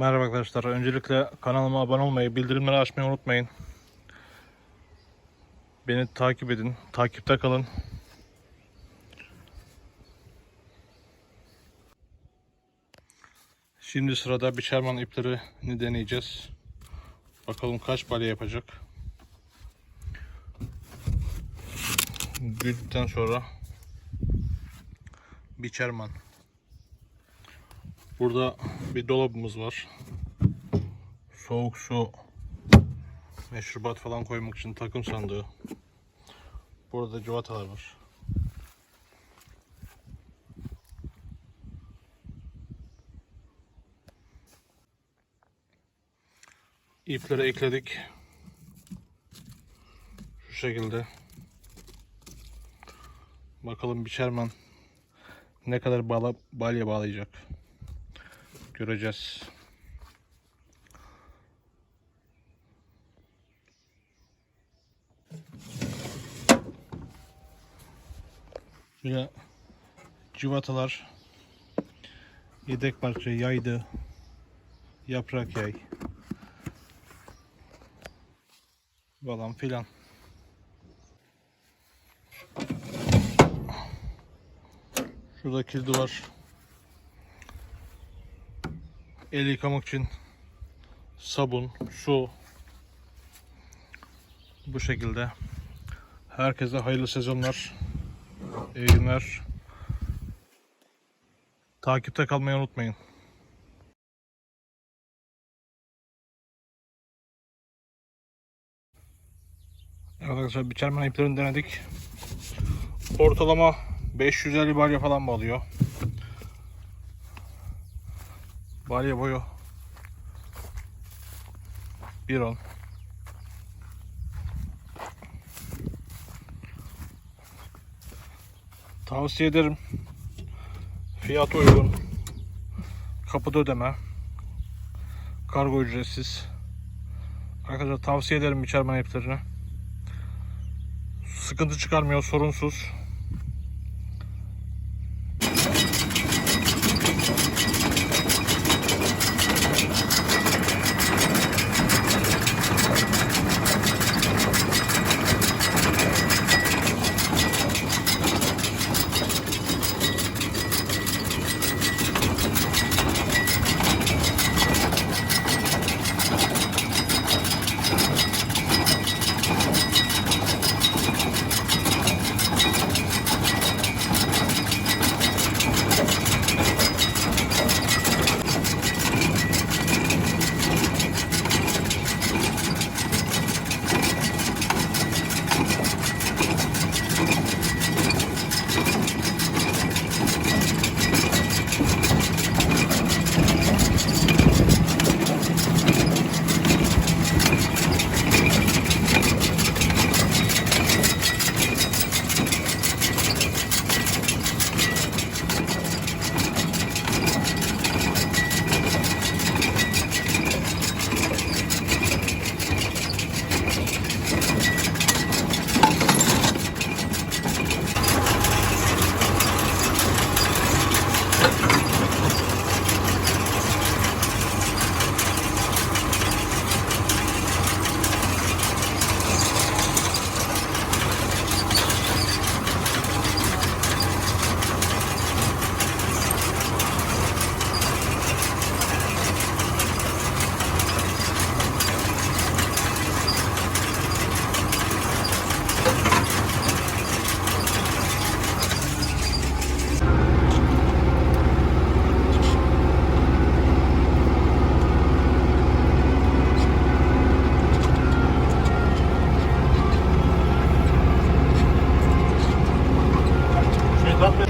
Merhaba arkadaşlar. Öncelikle kanalıma abone olmayı, bildirimleri açmayı unutmayın. Beni takip edin. Takipte kalın. Şimdi sırada biçerman iplerini deneyeceğiz. Bakalım kaç balya yapacak. Güldükten sonra biçerman. Burada bir dolabımız var. Soğuk su, meşrubat falan koymak için takım sandığı. Burada civatalar var. İpleri ekledik. Şu şekilde. Bakalım biçerman ne kadar bağla, balya bağlayacak. Göreceğiz. Şöyle civatalar yedek parça yaydı yaprak yay falan filan şurada kilidi var el yıkamak için sabun, su bu şekilde. Herkese hayırlı sezonlar. İyi günler. Takipte kalmayı unutmayın. Evet arkadaşlar biçermen iplerini denedik. Ortalama 550 balya falan bağlıyor. Balya boyu 1.10 Tavsiye ederim. Fiyat uygun. Kapıda ödeme. Kargo ücretsiz. Arkadaşlar tavsiye ederim biçermen iplerini. Sıkıntı çıkarmıyor, sorunsuz. nothing.